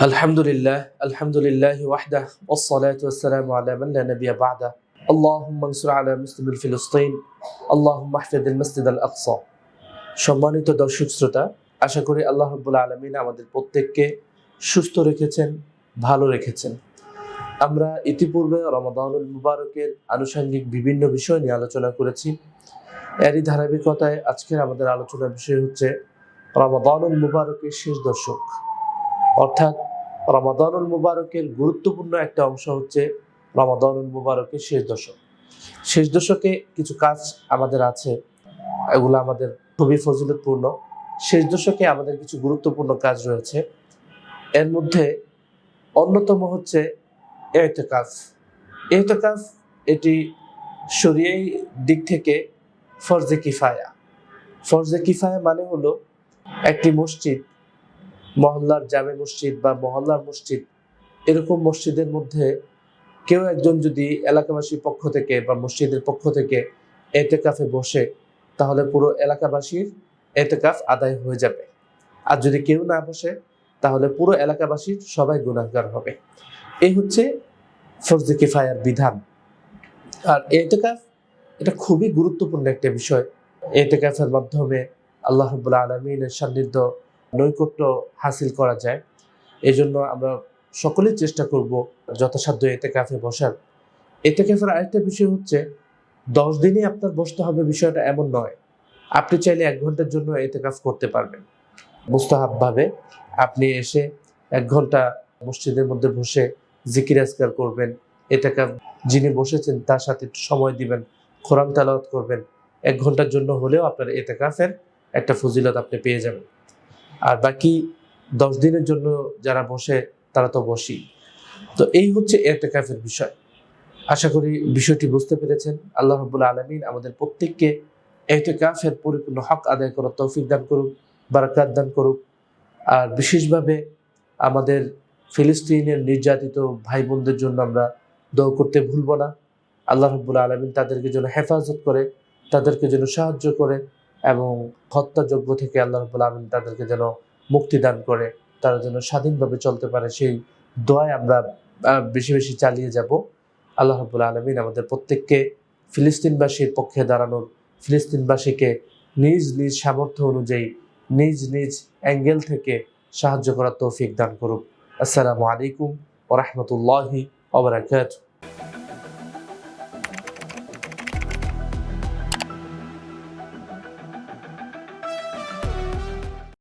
الحمد لله الحمد لله وحده والصلاة والسلام على من لا نبي بعده اللهم انصر على مسلم فلسطين اللهم احفظ المسجد الأقصى সম্মানিত দর্শক শ্রোতা আশা করি আল্লাহ রব্বুল আলমিন আমাদের প্রত্যেককে সুস্থ রেখেছেন ভালো রেখেছেন আমরা ইতিপূর্বে রমাদানুল মুবারকের আনুষঙ্গিক বিভিন্ন বিষয় নিয়ে আলোচনা করেছি এরই ধারাবাহিকতায় আজকের আমাদের আলোচনার বিষয় হচ্ছে রমাদানুল মুবারকের শেষ দর্শক অর্থাৎ রমাদানুল মুবারকের গুরুত্বপূর্ণ একটা অংশ হচ্ছে রমাদানুল মুবারকের শেষ দশক। শেষ দশকে কিছু কাজ আমাদের আছে, এগুলো আমাদের খুবই ফজিলতপূর্ণ। শেষ দশকে আমাদের কিছু গুরুত্বপূর্ণ কাজ রয়েছে। এর মধ্যে অন্যতম হচ্ছে এতেকাফ। এতেকাফ এটি শরিয়াই দিক থেকে ফরজে কিফায়া। ফরজে কিফায়া মানে হলো একটি মসজিদ মহল্লার জামে মসজিদ বা মহল্লার মসজিদ, এরকম মসজিদের মধ্যে কেউ একজন যদি এলাকাবাসীর পক্ষ থেকে বা মসজিদের পক্ষ থেকে এতেকাফে বসে, তাহলে পুরো এলাকাবাসীর এতেকাফ আদায় হয়ে যাবে। আর যদি কেউ না বসে, তাহলে পুরো এলাকাবাসীর সবাই গুণাগার হবে। এই হচ্ছে ফরজে কিফায়ার বিধান। আর এতেকাফ, এটা খুবই গুরুত্বপূর্ণ একটা বিষয়। এতেকাফের মাধ্যমে আল্লাহ রবুল্লা আলমিনের সান্নিধ্য নৈকট্য হাসিল করা যায়। এই জন্য আমরা সকলেই চেষ্টা করব যথাসাধ্য এতে কাফে বসার। এতে কাফের আরেকটা বিষয় হচ্ছে, দশ দিনই আপনার বসতে হবে বিষয়টা এমন নয়। আপনি চাইলে এক ঘণ্টার জন্য এতে কাফ করতে পারবেন। মুস্তাহাবভাবে আপনি এসে এক ঘণ্টা মসজিদের মধ্যে বসে জিকির আজকার করবেন। এতে কাফ যিনি বসেছেন তার সাথে সময় দিবেন, কোরআন তালাওয়াত করবেন। এক ঘণ্টার জন্য হলেও আপনার এতে কাফের একটা ফজিলত আপনি পেয়ে যাবেন। আর বাকি দশ দিনের জন্য যারা বসে, তারা তো বসি তো এই হচ্ছে এতেকাফের বিষয়। আশা করি বিষয়টি বুঝতে পেরেছেন। আল্লাহ রবুল্লা আলমিন আমাদের প্রত্যেককে এতেকাফের পরিপূর্ণ হক আদায় করার তৌফিক দান করুক, বারাকাত দান করুক। আর বিশেষভাবে আমাদের ফিলিস্তিনের নির্যাতিত ভাই বোনদের জন্য আমরা দোয়া করতে ভুলব না। আল্লাহ রবুল্লা আলমিন তাদেরকে যেন হেফাজত করে, তাদেরকে যেন সাহায্য করে এবং হত্যাযজ্ঞ থেকে আল্লাহ রবুল্লা আলমিন তাদেরকে যেন মুক্তি দান করে, তারা যেন স্বাধীনভাবে চলতে পারে, সেই দোয়ায় আমরা বেশি বেশি চালিয়ে যাব। আল্লাহ রবুল্লা আলমিন আমাদের প্রত্যেককে ফিলিস্তিনবাসীর পক্ষে দাঁড়ানোর, ফিলিস্তিনবাসীকে নিজ নিজ সামর্থ্য অনুযায়ী, নিজ নিজ অ্যাঙ্গেল থেকে সাহায্য করার তৌফিক দান করুক। আসসালামু আলাইকুম ওরহমতুল্লাহি ওবরাকাতুহ